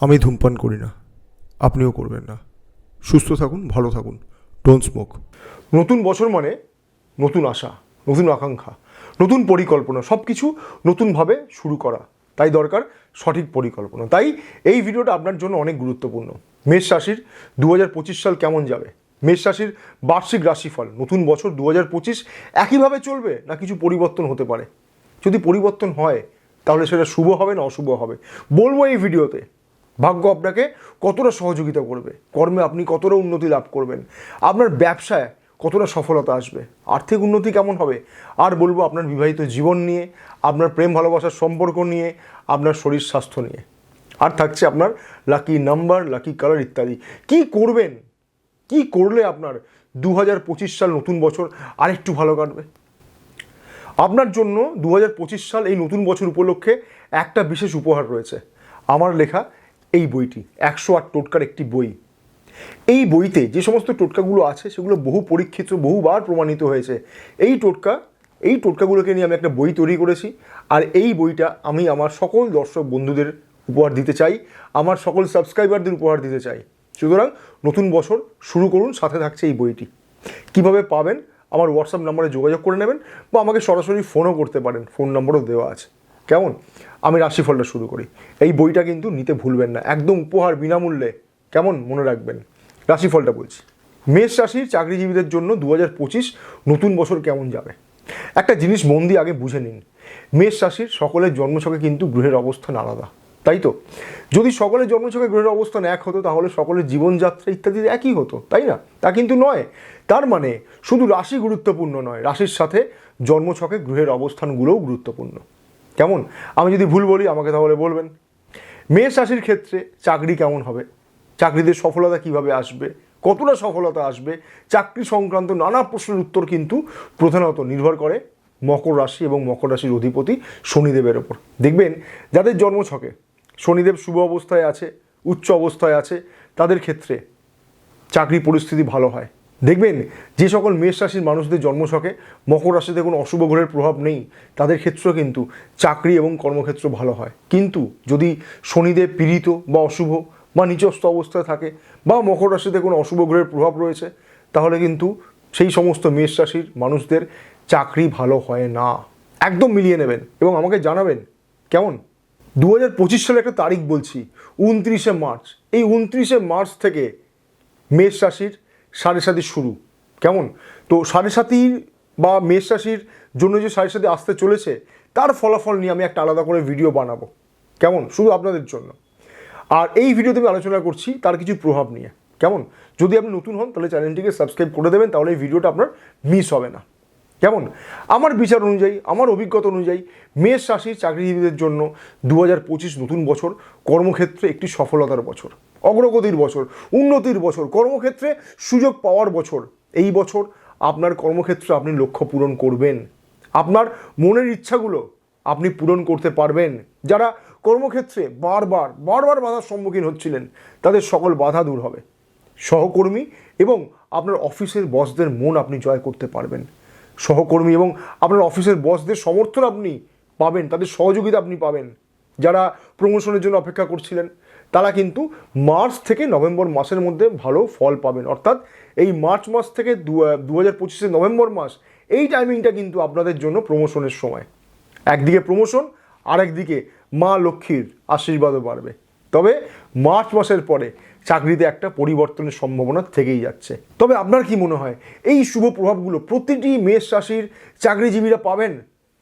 আমি ধূমপান করি না। আপনিও করবেন না। সুস্থ থাকুন, ভালো থাকুন। ডোন্ট স্মোক নতুন বছর মানে নতুন আশা, নতুন আকাঙ্ক্ষা, নতুন পরিকল্পনা সব কিছু নতুনভাবে শুরু করা। তাই দরকার সঠিক পরিকল্পনা। তাই এই ভিডিওটা আপনার জন্য অনেক গুরুত্বপূর্ণ। মেষ রাশির দু হাজার পঁচিশ সাল কেমন যাবে? মেষ রাশির বার্ষিক রাশিফল, নতুন বছর দু একইভাবে চলবে না কিছু পরিবর্তন হতে পারে? যদি পরিবর্তন হয়, তাহলে সেটা শুভ হবে না অশুভ হবে? বলব এই ভিডিওতে। ভাগ্য আপনাকে কতটা সহযোগিতা করবে? কর্মে আপনি কতটা উন্নতি লাভ করবেন? আপনার ব্যবসায় কতটা সফলতা আসবে? আর্থিক উন্নতি কেমন হবে? আর বলব আপনার বিবাহিত জীবন নিয়ে, আপনার প্রেম ভালোবাসার সম্পর্ক নিয়ে, আপনার শরীর স্বাস্থ্য নিয়ে। আর থাকছে আপনার লাকি নাম্বার লাকি কালার ইত্যাদি। কি করবেন? কি করলে আপনার দু হাজার পঁচিশ সাল নতুন বছর আরেকটু ভালো কাটবে? আপনার জন্য দু হাজার পঁচিশ সাল এই নতুন বছর উপলক্ষে একটা বিশেষ উপহার রয়েছে। আমার লেখা এই বইটি, একশো আট টোটকার একটি বই। এই বইতে যে সমস্ত টোটকাগুলো আছে, সেগুলো বহু পরীক্ষিত, বহুবার প্রমাণিত হয়েছে। এই টোটকা, এই টোটকাগুলোকে নিয়ে আমি একটা বই তৈরি করেছি, আর এই বইটা আমি আমার সকল দর্শক বন্ধুদের উপহার দিতে চাই, আমার সকল সাবস্ক্রাইবারদের উপহার দিতে চাই। সুতরাং নতুন বছর শুরু করুন, সাথে থাকছে এই বইটি। কীভাবে পাবেন? আমার হোয়াটসঅ্যাপ নাম্বারে যোগাযোগ করে নেবেন, বা আমাকে সরাসরি ফোনও করতে পারেন ফোন নম্বরও দেওয়া আছে। কেমন? আমি রাশিফলটা শুরু করি। এই বইটা কিন্তু নিতে ভুলবেন না। একদম উপহার বিনামূল্যে। কেমন? মনে রাখবেন। রাশিফলটা বলছি। মেষ রাশির চাকরিজীবীদের জন্য দু হাজার পঁচিশ নতুন বছর কেমন যাবে? একটা জিনিস মন দিয়ে আগে বুঝে নিন। মেষ রাশির সকলের জন্মছকে কিন্তু গ্রহের অবস্থান আলাদা। তাই তো? যদি সকলের জন্মছকে গ্রহের অবস্থান এক হতো, তাহলে সকলের জীবনযাত্রা ইত্যাদি একই হতো। তাই না? তা কিন্তু নয়। তার মানে শুধু রাশি গুরুত্বপূর্ণ নয়। রাশির সাথে জন্মছকে গ্রহের অবস্থানগুলোও গুরুত্বপূর্ণ। কেমন? আমি যদি ভুল বলি, আমাকে তাহলে বলবেন। মেষ রাশির ক্ষেত্রে চাকরি কেমন হবে? চাকরিতে সফলতা কীভাবে আসবে? কতটা সফলতা আসবে? চাকরি সংক্রান্ত নানা প্রশ্নের উত্তর কিন্তু প্রধানত নির্ভর করে মকর রাশি এবং মকর রাশির অধিপতি শনিদেবের ওপর। দেখবেন, যাদের জন্মছকে শনিদেব শুভ অবস্থায় আছে, উচ্চ অবস্থায় আছে, তাদের ক্ষেত্রে চাকরি পরিস্থিতি ভালো হয়। দেখবেন, যে সকল মেষ রাশির মানুষদের জন্মছকে মকর রাশিতে কোনো অশুভ গ্রহের প্রভাব নেই। তাদের ক্ষেত্রেও কিন্তু চাকরি এবং কর্মক্ষেত্র ভালো হয়। কিন্তু যদি শনিদেব পীড়িত বা অশুভ বা নিচস্থ অবস্থায় থাকে বা মকর রাশিতে কোনো অশুভ গ্রহের প্রভাব রয়েছে, তাহলে কিন্তু সেই সমস্ত মেষ রাশির মানুষদের চাকরি ভালো হয় না। একদম মিলিয়ে নেবেন এবং আমাকে জানাবেন, কেমন? দু হাজার পঁচিশ সালে একটা তারিখ বলছি, উনত্রিশে মার্চ। এই উনত্রিশে মার্চ থেকে মেষ রাশির সাড়ে সাথী শুরু। কেমন? তো সাড়ে সাতির বা মেষ রাশির জন্য যে সাড়ে সাথী আসতে চলেছে, তার ফলাফল নিয়ে আমি একটা আলাদা করে ভিডিও বানাবো। কেমন? শুধু আপনাদের জন্য। আর এই ভিডিওতে আমি আলোচনা করছি তার কিছু প্রভাব নিয়ে। কেমন? যদি আপনি নতুন হন, তাহলে চ্যানেলটিকে সাবস্ক্রাইব করে দেবেন, তাহলে এই ভিডিওটা আপনার মিস হবে না। কেমন? আমার বিচার অনুযায়ী, আমার অভিজ্ঞতা অনুযায়ী, মেষ রাশির চাকরিজীবীদের জন্য দু হাজার পঁচিশ নতুন বছর কর্মক্ষেত্রে একটি সফলতার বছর। অগ্রগতির বছর, উন্নতির বছর, কর্মক্ষেত্রে সুযোগ পাওয়ার বছর, এই বছর আপনার কর্মক্ষেত্রে আপনি লক্ষ্য পূরণ করবেন। আপনার মনের ইচ্ছাগুলো আপনি পূরণ করতে পারবেন। যারা কর্মক্ষেত্রে বারবার বারবার বাধার সম্মুখীন হচ্ছিলেন, তাদের সকল বাধা দূর হবে। সহকর্মী এবং আপনার অফিসের বসদের মন আপনি জয় করতে পারবেন। সহকর্মী এবং আপনার অফিসের বসদের সমর্থন আপনি পাবেন, তাদের সহযোগিতা আপনি পাবেন। যারা প্রমোশনের জন্য অপেক্ষা করছিলেন তারা কিন্তু মার্চ থেকে নভেম্বর মাসের মধ্যে ভালো ফল পাবেন। অর্থাৎ এই মার্চ মাস থেকে দু হাজার পঁচিশে নভেম্বর মাস, এই টাইমিংটা কিন্তু আপনাদের জন্য প্রমোশনের সময়। একদিকে প্রমোশন আরেকদিকে মা লক্ষ্মীর আশীর্বাদও বাড়বে। তবে মার্চ মাসের পরে চাকরিতে একটা পরিবর্তনের সম্ভাবনা থেকেই যাচ্ছে। তবে আপনার কি মনে হয়, এই শুভ প্রভাবগুলো প্রতিটি মেষ রাশির চাকরিজীবীরা পাবেন?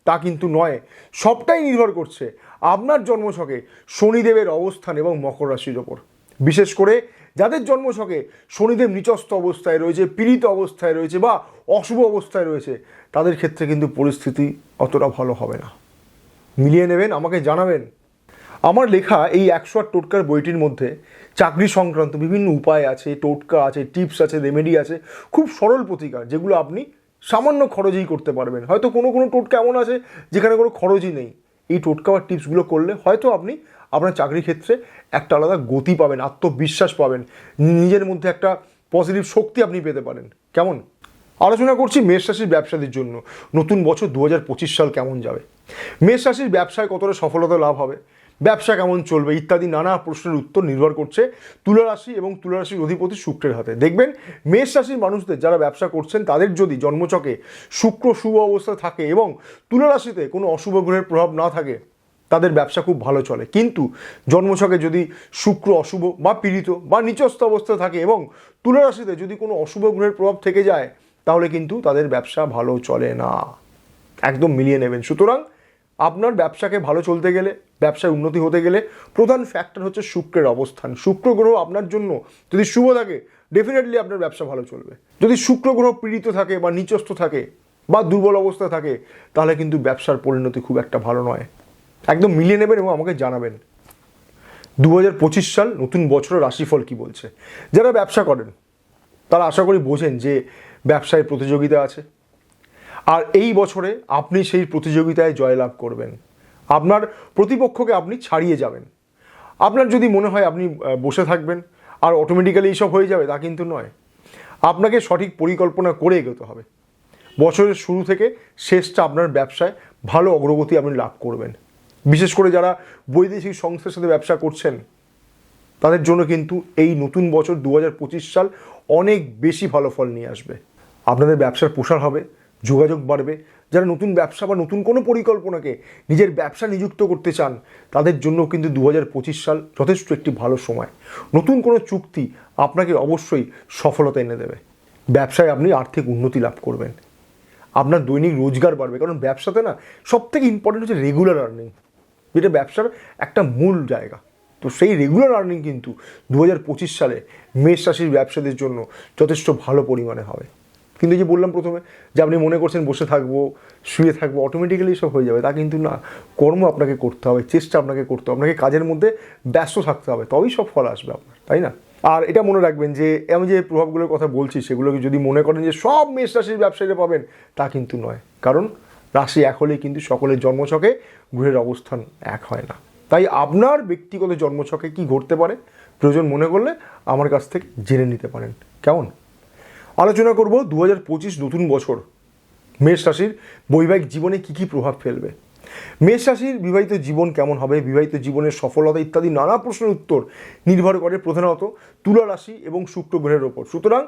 তা কিন্তু নয়। সবটাই নির্ভর করছে আপনার জন্মছকে শনিদেবের অবস্থান এবং মকর রাশির ওপর। বিশেষ করে যাদের জন্মছকে শনিদেব নিচস্থ অবস্থায় রয়েছে, পীড়িত অবস্থায় রয়েছে বা অশুভ অবস্থায় রয়েছে, তাদের ক্ষেত্রে কিন্তু পরিস্থিতি অতটা ভালো হবে না। মিলিয়ে নেবেন, আমাকে জানাবেন। আমার লেখা এই একশো আট টোটকার বইটির মধ্যে চাকরি সংক্রান্ত বিভিন্ন উপায় আছে, টোটকা আছে, টিপস আছে, রেমেডি আছে, খুব সরল প্রতিকার যেগুলো আপনি সামান্য খরচেই করতে পারবেন। হয়তো কোনো কোনো টোটকা এমন আছে যেখানে কোনো খরচই নেই। এই টোটকা বা টিপসগুলো করলে হয়তো আপনি আপনার চাকরির ক্ষেত্রে একটা আলাদা গতি পাবেন, আত্মবিশ্বাস পাবেন, নিজের মধ্যে একটা পজিটিভ শক্তি আপনি পেতে পারেন। কেমন? আলোচনা করছি মেষ রাশির ব্যবসাদের জন্য। নতুন বছর দু হাজার পঁচিশ সাল কেমন যাবে? মেষ রাশির ব্যবসায় কতটা সফলতা লাভ হবে? ব্যবসা কেমন চলবে ইত্যাদি নানা প্রশ্নের উত্তর নির্ভর করছে তুলারাশি এবং তুলারাশির অধিপতি শুক্রের হাতে। দেখবেন, মেষ রাশির মানুষদের যারা ব্যবসা করছেন, তাদের যদি জন্মচকে শুক্র শুভ অবস্থায় থাকে এবং তুলারাশিতে কোনো অশুভ গ্রহের প্রভাব না থাকে, তাদের ব্যবসা খুব ভালো চলে। কিন্তু জন্মছকে যদি শুক্র অশুভ বা পীড়িত বা নিচস্থ অবস্থায় থাকে এবং তুলারাশিতে যদি কোনো অশুভ গ্রহের প্রভাব থেকে যায়, তাহলে কিন্তু তাদের ব্যবসা ভালো চলে না। একদম মিলিয়ে নেবেন। সুতরাং আপনার ব্যবসাকে ভালো চলতে গেলে, ব্যবসায় উন্নতি হতে গেলে প্রধান ফ্যাক্টর হচ্ছে শুক্রের অবস্থান। শুক্র গ্রহ আপনার জন্য যদি শুভ থাকে ডেফিনেটলি আপনার ব্যবসা ভালো চলবে। যদি শুক্র গ্রহ পীড়িত থাকে বা নিচস্থ থাকে বা দুর্বল অবস্থা থাকে, তাহলে কিন্তু ব্যবসার পরিণতি খুব একটা ভালো নয়। একদম মিলিয়ে নেবেন এবং আমাকে জানাবেন। দু হাজার পঁচিশ সাল নতুন বছরের রাশিফল কি বলছে? যারা ব্যবসা করেন, তারা আশা করি বোঝেন যে ব্যবসায় প্রতিযোগিতা আছে। আর এই বছরে আপনি সেই প্রতিযোগিতায় জয়লাভ করবেন। আপনার প্রতিপক্ষকে আপনি ছাড়িয়ে যাবেন। আপনার যদি মনে হয় আপনি বসে থাকবেন আর অটোমেটিক্যালি এইসব হয়ে যাবে, তা কিন্তু নয়। আপনাকে সঠিক পরিকল্পনা করে এগোতে হবে। বছরের শুরু থেকে শেষটা আপনার ব্যবসায় ভালো অগ্রগতি আপনি লাভ করবেন। বিশেষ করে যারা বৈদেশিক সংস্থার সাথে ব্যবসা করছেন, তাদের জন্য কিন্তু এই নতুন বছর দু হাজার পঁচিশ সাল অনেক বেশি ভালো ফল নিয়ে আসবে। আপনাদের ব্যবসার প্রসার হবে যোগাযোগ বাড়বে। যারা নতুন ব্যবসা বা নতুন কোনো পরিকল্পনাকে নিজের ব্যবসা নিযুক্ত করতে চান, তাদের জন্য কিন্তু দু হাজার পঁচিশ সাল যথেষ্ট একটি ভালো সময়। নতুন কোনো চুক্তি আপনাকে অবশ্যই সফলতা এনে দেবে। ব্যবসায় আপনি আর্থিক উন্নতি লাভ করবেন। আপনার দৈনিক রোজগার বাড়বে। কারণ ব্যবসাতে না সব থেকে ইম্পর্টেন্ট হচ্ছে রেগুলার আর্নিং যেটা ব্যবসার একটা মূল জায়গা। তো সেই রেগুলার আর্নিং কিন্তু দু হাজার পঁচিশ সালে মেষ রাশির ব্যবসাদের জন্য যথেষ্ট ভালো পরিমাণে হবে। কিন্তু যে বললাম প্রথমে যে আপনি মনে করছেন বসে থাকব, শুয়ে থাকব অটোমেটিক্যালি সব হয়ে যাবে। তা কিন্তু না। কর্ম আপনাকে করতে হবে, চেষ্টা আপনাকে করতে হবে। আপনাকে কাজের মধ্যে ব্যস্ত থাকতে হবে। তবেই সব ফল আসবে আপনার, তাই না? আর এটা মনে রাখবেন যে, আমি যে প্রভাবগুলোর কথা বলছি, সেগুলোকে যদি মনে করেন যে সব মেষ রাশির ব্যবসায়ীরা পাবেন, তা কিন্তু নয়। কারণ রাশি এক হলেই কিন্তু সকলের জন্মছকে গ্রহের অবস্থান এক হয় না। তাই আপনার ব্যক্তিগত জন্মছকে কি ঘটতে পারে? প্রয়োজন মনে করলে আমার কাছ থেকে জেনে নিতে পারেন। কেমন? আলোচনা করব দু হাজার পঁচিশ নতুন বছর। মেষ রাশির বৈবাহিক জীবনে কি কি প্রভাব ফেলবে? মেষ রাশির বিবাহিত জীবন কেমন হবে? বিবাহিত জীবনের সফলতা ইত্যাদি নানা প্রশ্নের উত্তর নির্ভর করে প্রধানত তুলা রাশি এবং শুক্র গ্রহের ওপর। সুতরাং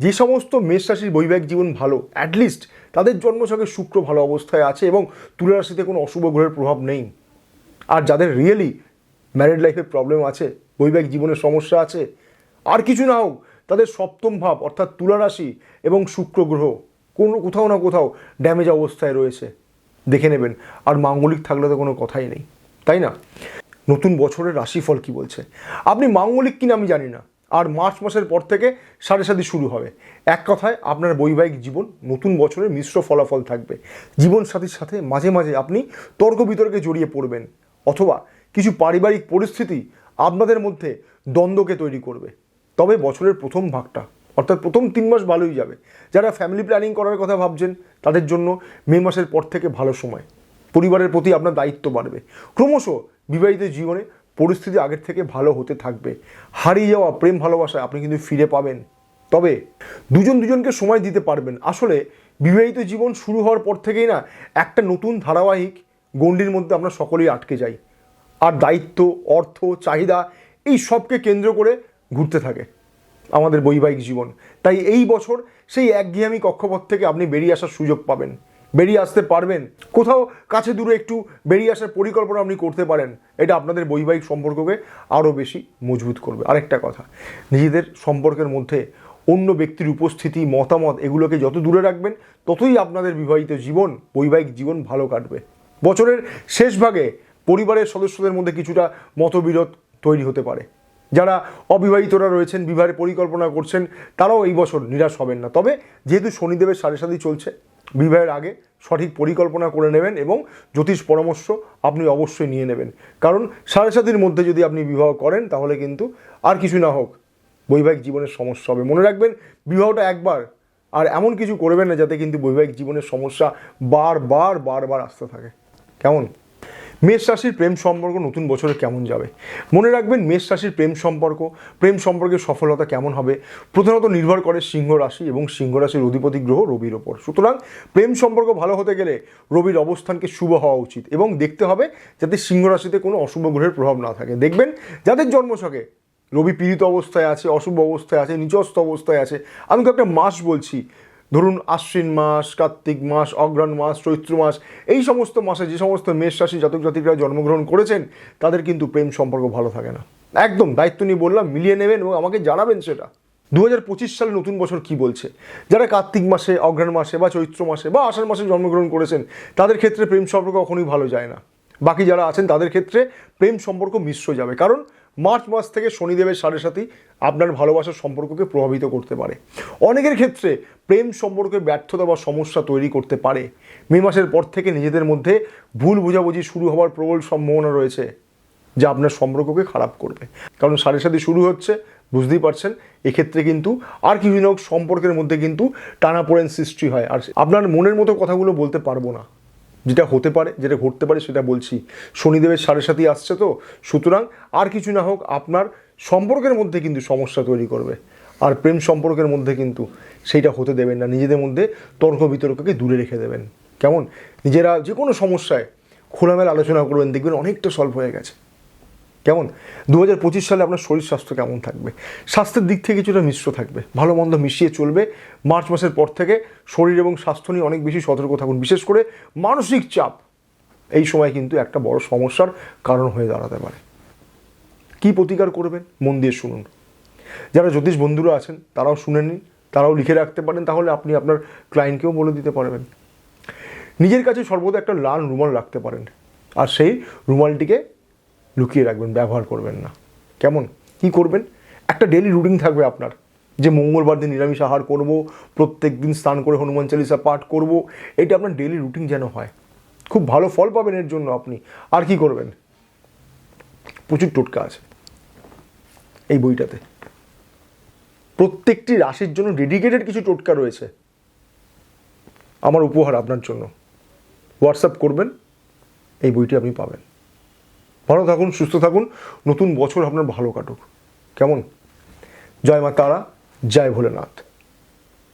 যে সমস্ত মেষ রাশির বৈবাহিক জীবন ভালো অ্যাটলিস্ট তাদের জন্মছকে শুক্র ভালো অবস্থায় আছে এবং তুলা রাশিতে কোনো অশুভ গ্রহের প্রভাব নেই। আর যাদের রিয়েলি ম্যারিড লাইফে প্রবলেম আছে, বৈবাহিক জীবনের সমস্যা আছে, আর কিছু না হোক তাদের সপ্তম ভাব, অর্থাৎ তুলা রাশি এবং শুক্র গ্রহ, কোনো কোথাও না কোথাও ড্যামেজ অবস্থায় রয়েছে। দেখে নেবেন। আর মাঙ্গলিক থাকলে তো কোনো কথাই নেই। তাই না? নতুন বছরের রাশিফল কি বলছে? আপনি মাঙ্গলিক কিনা আমি জানি না। আর মার্চ মাসের পর থেকে সাড়ে সাথে শুরু হবে। এক কথায়, আপনার বৈবাহিক জীবন নতুন বছরের মিশ্র ফলাফল থাকবে। জীবন সাথীর সাথে মাঝে মাঝে আপনি তর্ক বিতর্কে জড়িয়ে পড়বেন। অথবা কিছু পারিবারিক পরিস্থিতি আপনাদের মধ্যে দ্বন্দ্বকে তৈরি করবে। তবে বছরের প্রথম ভাগটা, অর্থাৎ প্রথম তিন মাস ভালোই যাবে। যারা ফ্যামিলি প্ল্যানিং করার কথা ভাবছেন, তাদের জন্য মে মাসের পর থেকে ভালো সময়। পরিবারের প্রতি আপনার দায়িত্ব বাড়বে। ক্রমশ বিবাহিত জীবনে পরিস্থিতি আগের থেকে ভালো হতে থাকবে। হারিয়ে যাওয়া প্রেম ভালোবাসায় আপনি কিন্তু ফিরে পাবেন। তবে দুজন দুজনকে সময় দিতে পারবেন। আসলে বিবাহিত জীবন শুরু হওয়ার পর থেকেই না, একটা নতুন ধারাবাহিক গণ্ডির মধ্যে আমরা সকলেই আটকে যাই। আর দায়িত্ব, অর্থ, চাহিদা, এই সবকে কেন্দ্র করে ঘুরতে থাকে। আমাদের বৈবাহিক জীবন। তাই এই বছর সেই একঘেয়ামি কক্ষপথ থেকে আপনি বেরিয়ে আসার সুযোগ পাবেন। বেরিয়ে আসতে পারবেন। কোথাও কাছে দূরে একটু বেরিয়ে আসার পরিকল্পনা আপনি করতে পারেন। এটা আপনাদের বৈবাহিক সম্পর্ককে আরও বেশি মজবুত করবে। আরেকটা কথা, নিজেদের সম্পর্কের মধ্যে অন্য ব্যক্তির উপস্থিতি, মতামত এগুলোকে যত দূরে রাখবেন, ততই আপনাদের বিবাহিত জীবন, বৈবাহিক জীবন ভালো কাটবে। বছরের শেষ ভাগে পরিবারের সদস্যদের মধ্যে কিছুটা মতবিরোধ তৈরি হতে পারে। যারা অবিবাহিতরা রয়েছেন, বিবাহের পরিকল্পনা করছেন, তারাও এই বছর নিরাশ হবেন না। তবে যেহেতু শনিদেবের সাড়ে সাথে চলছে, বিবাহের আগে সঠিক পরিকল্পনা করে নেবেন এবং জ্যোতিষ পরামর্শ আপনি অবশ্যই নিয়ে নেবেন। কারণ সাড়ে সাতির মধ্যে যদি আপনি বিবাহ করেন, তাহলে কিন্তু আর কিছু না হোক, বৈবাহিক জীবনের সমস্যা হবে। মনে রাখবেন, বিবাহটা একবার, আর এমন কিছু করবেন না যাতে কিন্তু বৈবাহিক জীবনের সমস্যা বারবার বারবার আসতে থাকে। কেমন? মেষ রাশির প্রেম সম্পর্ক নতুন বছরে কেমন যাবে? মনে রাখবেন মেষ রাশির প্রেম সম্পর্ক, প্রেম সম্পর্কের সফলতা কেমন হবে? প্রধানত নির্ভর করে সিংহ রাশি এবং সিংহ রাশির অধিপতি গ্রহ রবির ওপর। সুতরাং প্রেম সম্পর্ক ভালো হতে গেলে রবির অবস্থানকে শুভ হওয়া উচিত এবং দেখতে হবে যাতে সিংহ রাশিতে কোনো অশুভ গ্রহের প্রভাব না থাকে। দেখবেন যাদের জন্মছকে রবি পীড়িত অবস্থায় আছে, অশুভ অবস্থায় আছে নিচস্ত অবস্থায় আছে। আমি একটা মাস বলছি ধরুন আশ্বিন মাস, কার্তিক মাস অগ্রহণ মাস, চৈত্র মাস, এই সমস্ত মাসে যে সমস্ত মেষ রাশি জাতক জাতিকরা জন্মগ্রহণ করেছেন, তাদের কিন্তু প্রেম সম্পর্ক ভালো থাকে না। একদম, দায়িত্ব নিয়ে বললাম, মিলিয়ে নেবেন এবং আমাকে জানাবেন সেটা। দু হাজার পঁচিশ সালে নতুন বছর কি বলছে? যারা কার্তিক মাসে অগ্রহণ মাসে বা চৈত্র মাসে বা আষাঢ় মাসে জন্মগ্রহণ করেছেন, তাদের ক্ষেত্রে প্রেম সম্পর্ক কখনোই ভালো যায় না। বাকি যারা আছেন, তাদের ক্ষেত্রে প্রেম সম্পর্ক মিশ্র যাবে। কারণ মার্চ মাস থেকে শনিদেবের সাড়ে সাথী আপনার ভালোবাসার সম্পর্ককে প্রভাবিত করতে পারে। অনেকের ক্ষেত্রে প্রেম সম্পর্কে ব্যর্থতা বা সমস্যা তৈরি করতে পারে। মে মাসের পর থেকে নিজেদের মধ্যে ভুল বোঝাবুঝি শুরু হওয়ার প্রবল সম্ভাবনা রয়েছে, যা আপনার সম্পর্ককে খারাপ করবে। কারণ সাড়ে সাথে শুরু হচ্ছে, বুঝতেই পারছেন, এক্ষেত্রে কিন্তু আর কিছু সম্পর্কের মধ্যে কিন্তু টানাপোড়েন সৃষ্টি হয়। আর আপনার মনের মতো কথাগুলো বলতে পারব না। যেটা হতে পারে, যেটা ঘটতে পারে সেটা বলছি। শনিদেবের সাড়ে সাথেই আসছে তো, সুতরাং আর কিছু না হোক আপনার সম্পর্কের মধ্যে কিন্তু সমস্যা তৈরি করবে। আর প্রেম সম্পর্কের মধ্যে কিন্তু সেইটা হতে দেবেন না। নিজেদের মধ্যে তর্ক বিতর্ককে দূরে রেখে দেবেন। কেমন? নিজেরা যে কোনো সমস্যায় খোলামেলা আলোচনা করবেন, দেখবেন অনেকটা সলভ হয়ে গেছে। কেমন? দু হাজার পঁচিশ সালে আপনার শরীর স্বাস্থ্য কেমন থাকবে? স্বাস্থ্যের দিক থেকে কিছুটা মিশ্র থাকবে। ভালো মন্দ মিশিয়ে চলবে। মার্চ মাসের পর থেকে শরীর এবং স্বাস্থ্য নিয়ে অনেক বেশি সতর্ক থাকুন। বিশেষ করে মানসিক চাপ। এই সময় কিন্তু একটা বড় সমস্যার কারণ হয়ে দাঁড়াতে পারে। কী প্রতিকার করবেন? মন দিয়ে শুনুন। যারা জ্যোতিষ বন্ধুরা আছেন, তারাও শুনে নিন তারাও লিখে রাখতে পারেন, তাহলে আপনি আপনার ক্লায়েন্টকেও বলে দিতে পারবেন। নিজের কাছে সর্বদা একটা লাল রুমাল রাখতে পারেন। আর সেই রুমালটিকে লুকিয়ে রাখবেন, ব্যবহার করবেন না। কেমন? কি করবেন? একটা ডেলি রুটিন থাকবে আপনার। যে মঙ্গলবার দিন নিরামিষ আহার করব, প্রত্যেক দিন স্নান করে হনুমান চালিসা পাঠ করব, এটা আপনার ডেলি রুটিন যেন হয়। খুব ভালো ফল পাবেন এর জন্য আপনি। আর কি করবেন? প্রচুর টোটকা আছে এই বইটাতে। প্রত্যেকটি রাশির জন্য ডেডিকেটেড কিছু টোটকা রয়েছে। আমার উপহার আপনার জন্য। হোয়াটসঅ্যাপ করবেন, এই বইটি আপনি পাবেন। ভালো থাকুন, সুস্থ থাকুন। নতুন বছর আপনার ভালো কাটুক। কেমন? জয় মা তারা, জয় ভোলেনাথ।